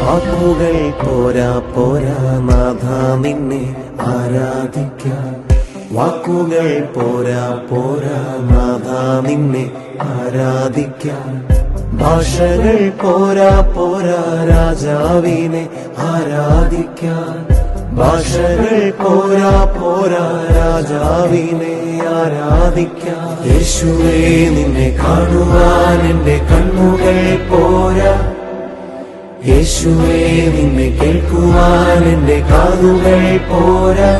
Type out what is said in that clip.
വാക്കുകൾ പോരാ പോരാ നാഥ നിന്നെ ആരാധിക്കാൻ. വാക്കുകൾ പോരാ പോരാ നാഥ നിന്നെ ആരാധിക്കാൻ. ഭാഷകൾ പോരാ പോരാ രാജാവിനെ ആരാധിക്കാൻ. ഭാഷകൾ പോരാ പോരാ രാജാവിനെ ആരാധിക്കാം യേശുവേ നിന്നെ കാണുവാൻ എന്റെ കണ്ണുകൾ പോരാ. യേശുവേ നിന്നെ കേൾക്കുവാൻ എന്റെ കാതുകൾ പോരാ.